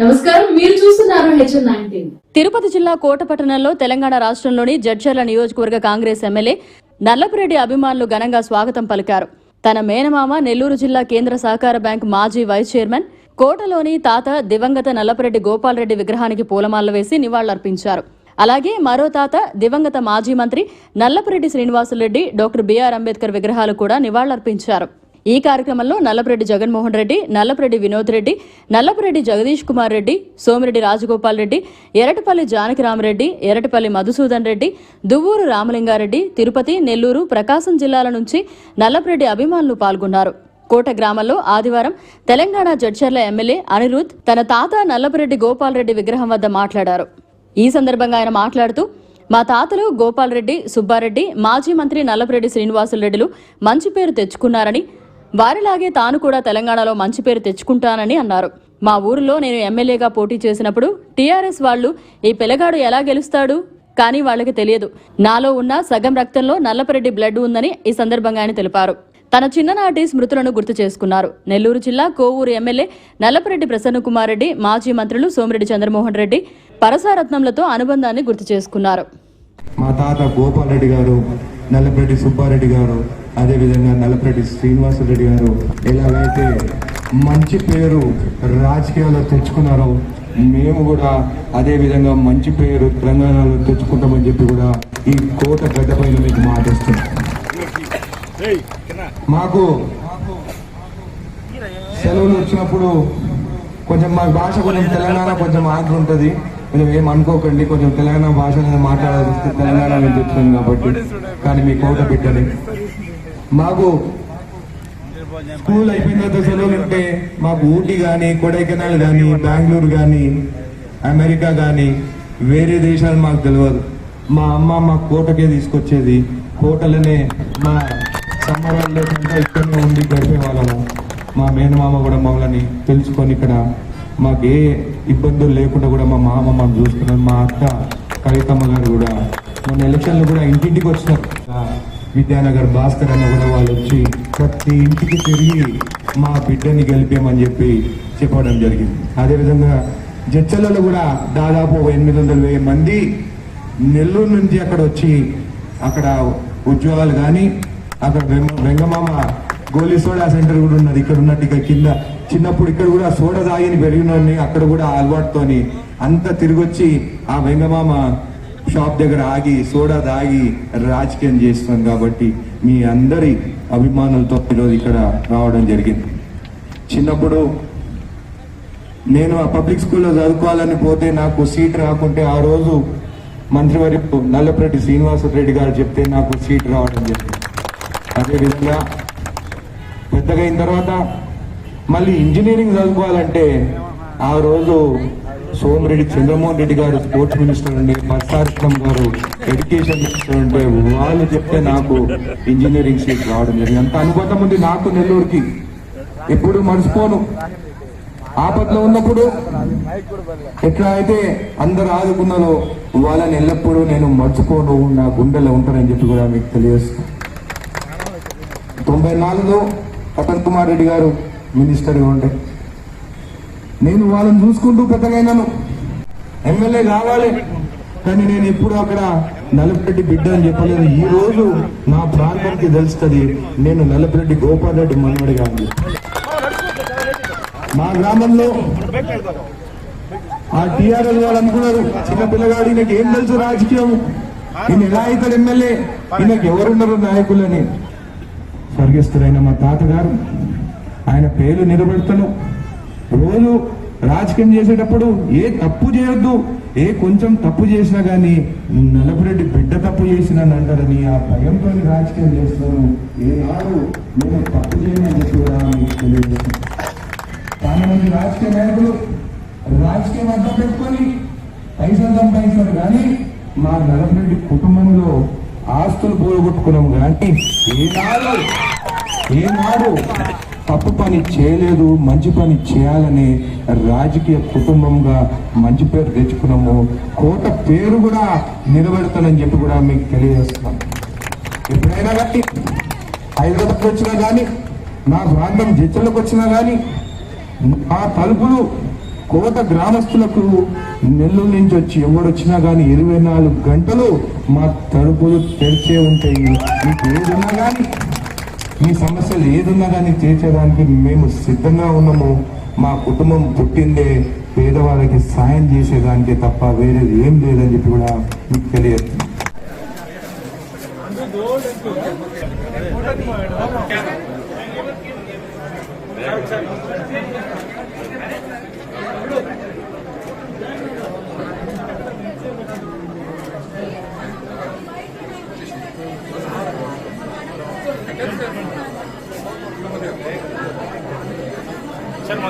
నమస్కారం మీరు చూస్తున్నారు హెచ్ఎన్ నైన్టీన్. తిరుపతి జిల్లా కోటపట్టణంలో తెలంగాణ రాష్ట్రంలోని జడ్చర్ల నియోజకవర్గ కాంగ్రెస్ ఎమ్మెల్యే నల్లపురెడ్డి అభిమానులు ఘనంగా స్వాగతం పలికారు. తన మేనమామ నెల్లూరు జిల్లా కేంద్ర సహకార బ్యాంక్ మాజీ వైస్ చైర్మన్ కోటలోని తాత దివంగత నల్లపురెడ్డి గోపాలరెడ్డి విగ్రహానికి పూలమాలలు వేసి నివాళులర్పించారు. అలాగే మరో తాత దివంగత మాజీ మంత్రి నల్లపురెడ్డి శ్రీనివాసులరెడ్డి డాక్టర్ బిఆర్ అంబేద్కర్ విగ్రహాలు కూడా నివాళులర్పించారు. ఈ కార్యక్రమంలో నల్లపురెడ్డి జగన్మోహన్ రెడ్డి నల్లపురెడ్డి వినోద్ రెడ్డి నల్లపురెడ్డి జగదీష్ కుమార్ రెడ్డి సోమిరెడ్డి రాజగోపాల్ రెడ్డి ఎరటపల్లి జానకిరామరెడ్డి ఎరటపల్లి మధుసూదన్ రెడ్డి దువ్వూరు రామలింగారెడ్డి తిరుపతి నెల్లూరు ప్రకాశం జిల్లాల నుంచి నల్లపురెడ్డి అభిమానులు పాల్గొన్నారు. కోట గ్రామంలో ఆదివారం తెలంగాణ జడ్చర్ల ఎమ్మెల్యే అనిరుద్ తన తాత నల్లపురెడ్డి గోపాలరెడ్డి విగ్రహం వద్ద మాట్లాడారు. ఈ సందర్భంగా ఆయన మాట్లాడుతూ మా తాతలు గోపాలరెడ్డి సుబ్బారెడ్డి మాజీ మంత్రి నల్లపురెడ్డి శ్రీనివాసులరెడ్డిలు మంచి పేరు తెచ్చుకున్నారని వారిలాగే తాను కూడా తెలంగాణలో మంచి పేరు తెచ్చుకుంటానని అన్నారు. మా ఊరిలో నేను ఎమ్మెల్యేగా పోటీ చేసినప్పుడు టీఆర్ఎస్ వాళ్ళు ఈ పిల్లగాడు ఎలా గెలుస్తాడు? కానీ వాళ్ళకి తెలియదు. నాలో ఉన్న సగం రక్తంలో నల్లపరెడ్డి బ్లడ్ ఉందని ఈ సందర్భంగా ఆయన తెలిపారు. తన చిన్ననాటి స్మృతులను గుర్తు చేసుకున్నారు. నెల్లూరు జిల్లా కోవూరు ఎమ్మెల్యే నల్లపరెడ్డి ప్రసన్న కుమార్ రెడ్డి మాజీ మంత్రులు సోమిరెడ్డి చంద్రమోహన్ రెడ్డి పరసారత్నంలతో అనుబంధాన్ని గుర్తు చేసుకున్నారు. మా తాత గోపాల్ రెడ్డి గారు నల్లపరెడ్డి సుబ్బారెడ్డి గారు అదేవిధంగా నల్లపరెడ్డి శ్రీనివాసరెడ్డి గారు ఎలాగైతే మంచి పేరు రాజకీయాల్లో తెచ్చుకున్నారో మేము కూడా అదే విధంగా మంచి పేరు తెలంగాణలో తెచ్చుకుంటామని చెప్పి కూడా ఈ కోట గడ్డపైన మీకు మాటిస్తున్నాం. మాకు సెలవులు వచ్చినప్పుడు కొంచెం మా భాష కొంచెం తెలంగాణ కొంచెం ఆంధ్ర ఉంటుంది కొంచెం ఏం అనుకోకండి కొంచెం తెలంగాణ భాష మాట్లాడాల్సి వస్తే తెలంగాణ నుంచి వచ్చింది కాబట్టి. కానీ మీ కోట బిడ్డని మాకు స్కూల్ అయిపోయిన తర్వాత సెలవులు ఉంటే మాకు ఊటీ కానీ కొడైకెనాల్ కానీ బెంగళూరు కానీ అమెరికా కానీ వేరే దేశాలు మాకు తెలియదు మా అమ్మ మా కోటకే తీసుకొచ్చేది. కోటలనే మా సమ్మర్ హాలిడేస్ అంతా ఇక్కడనే ఉండి గడిపే వాళ్ళము మా మేనమామ కూడా మమ్మల్ని తెలుసుకొని ఇక్కడ మాకు ఏ ఇబ్బందులు లేకుండా కూడా మా మామ మాకు చూసుకున్నారు మా అక్క కవితమ్మ గారు కూడా. మొన్న ఎలక్షన్లు కూడా ఇంటింటికి వచ్చినారు. విద్యానగర్ భాస్కర్ అన్న కూడా వాళ్ళు వచ్చి ప్రతి ఇంటికి తిరిగి మా బిడ్డని గెలిపేమని చెప్పి చెప్పడం జరిగింది. అదేవిధంగా జడ్చలలో కూడా దాదాపు ఎనిమిది వందల వెయ్యి మంది నెల్లూరు నుంచి అక్కడ వచ్చి అక్కడ ఉద్యోగాలు కానీ అక్కడ వెంగమామ గోలీ సోడా సెంటర్ కూడా ఉన్నది. ఇక్కడ ఉన్నట్టు ఇక్కడ కింద చిన్నప్పుడు ఇక్కడ కూడా సోడా తాగిని పెరిగినోడిని అక్కడ కూడా అలవాటుతోని అంతా తిరిగొచ్చి ఆ వెంగమామ షాప్ దగ్గర ఆగి సోడా తాగి రాజకీయం చేస్తున్నాం కాబట్టి మీ అందరి అభిమానులతో ఈరోజు ఇక్కడ రావడం జరిగింది. చిన్నప్పుడు నేను ఆ పబ్లిక్ స్కూల్లో చదువుకోవాలని పోతే నాకు సీట్ రాకుంటే ఆ రోజు మంత్రివర్యులు నల్లపరెడ్డి శ్రీనివాసరెడ్డి గారు చెప్తే నాకు సీట్ రావడం జరిగింది. అదేవిధంగా పెద్దగా అయిన తర్వాత మళ్ళీ ఇంజనీరింగ్ చదువుకోవాలంటే ఆ రోజు సోమిరెడ్డి చంద్రమోహన్ రెడ్డి గారు స్పోర్ట్స్ మినిస్టర్ ఉండే పరసారత్నం గారు ఎడ్యుకేషన్ మినిస్టర్ ఉండే వాళ్ళు చెప్తే నాకు ఇంజనీరింగ్ సీట్ రావడం జరిగింది. అంత అనుబంధం ఉంది నాకు నెల్లూరుకి. ఎప్పుడు మర్చిపోను. ఆపదలో ఉన్నప్పుడు ఎట్లా అయితే అందరు ఆదుకున్నారో వాళ్ళని ఎల్లప్పుడూ నేను మర్చిపోను నా గుండెలో ఉంటానని చెప్పి కూడా మీకు తెలియజేస్తాను తొంభై నాలుగులో కటన్ కుమార్ రెడ్డి గారు మినిస్టర్గా ఉండే నేను వాళ్ళని చూసుకుంటూ పెద్దగైనాను. ఎమ్మెల్యే కావాలి. కానీ నేను ఎప్పుడు అక్కడ నలపరెడ్డి బిడ్డ అని చెప్పలేదు. ఈ రోజు నా ప్రాంతానికి తెలుస్తుంది నేను నలపరెడ్డి గోపాల్ రెడ్డి మనవడిగా అని మా గ్రామంలో ఆ టీఆర్ఎల్ వాళ్ళు అనుకున్నారు చిన్న పిల్లగాడు ఈయనకి ఏం తెలుసు రాజకీయం? ఈయన ఎలా అవుతాడు ఎమ్మెల్యే? ఈయనకి ఎవరున్నారు నాయకులని? స్వర్గస్థుడైన మా తాతగారు ఆయన పేరు నిలబెడతాను. రోజు రాజకీయం చేసేటప్పుడు ఏ తప్పు చేయొద్దు ఏ కొంచెం తప్పు చేసినా కానీ నలభరెడ్డి బిడ్డ తప్పు చేసినాను అంటారని ఆ భయంతో రాజకీయం చేస్తాను ఏనాడు నేను తప్పు చేయని కూడా మీకు తెలియజేస్తాను చాలా మంది రాజకీయ నాయకులు రాజకీయం అర్థం పెట్టుకొని పైసలు సంపాదిస్తారు కానీ మా నలభరెడ్డి కుటుంబంలో ఆస్తులు పోగొట్టుకున్నాం కానీ ఏనాడు ఏనాడు తప్పు పని చేయలేదు మంచి పని చేయాలని రాజకీయ కుటుంబంగా మంచి పేరు తెచ్చుకున్నాము. కోట పేరు కూడా నిలబెడతానని చెప్పి కూడా మీకు తెలియజేస్తున్నాం. ఎప్పుడైనా కానీ హైదరాబాద్కి వచ్చినా కానీ నా ప్రాంతం జిచ్చలకు వచ్చినా కానీ ఆ తలుపులు కోట గ్రామస్తులకు నెల్లూరు నుంచి వచ్చి ఎవడొచ్చినా కానీ ఇరవై నాలుగు గంటలు మా తలుపులు తెరిచే ఉంటాయి. మీకు ఏదున్నా కానీ మీ సమస్యలు ఏదున్నా కానీ తీర్చడానికి మేము సిద్ధంగా ఉన్నాము మా కుటుంబం పుట్టిందే పేదవాళ్ళకి సాయం చేసేదానికే తప్ప వేరేది ఏం లేదని చెప్పి కూడా మీకు తెలియదు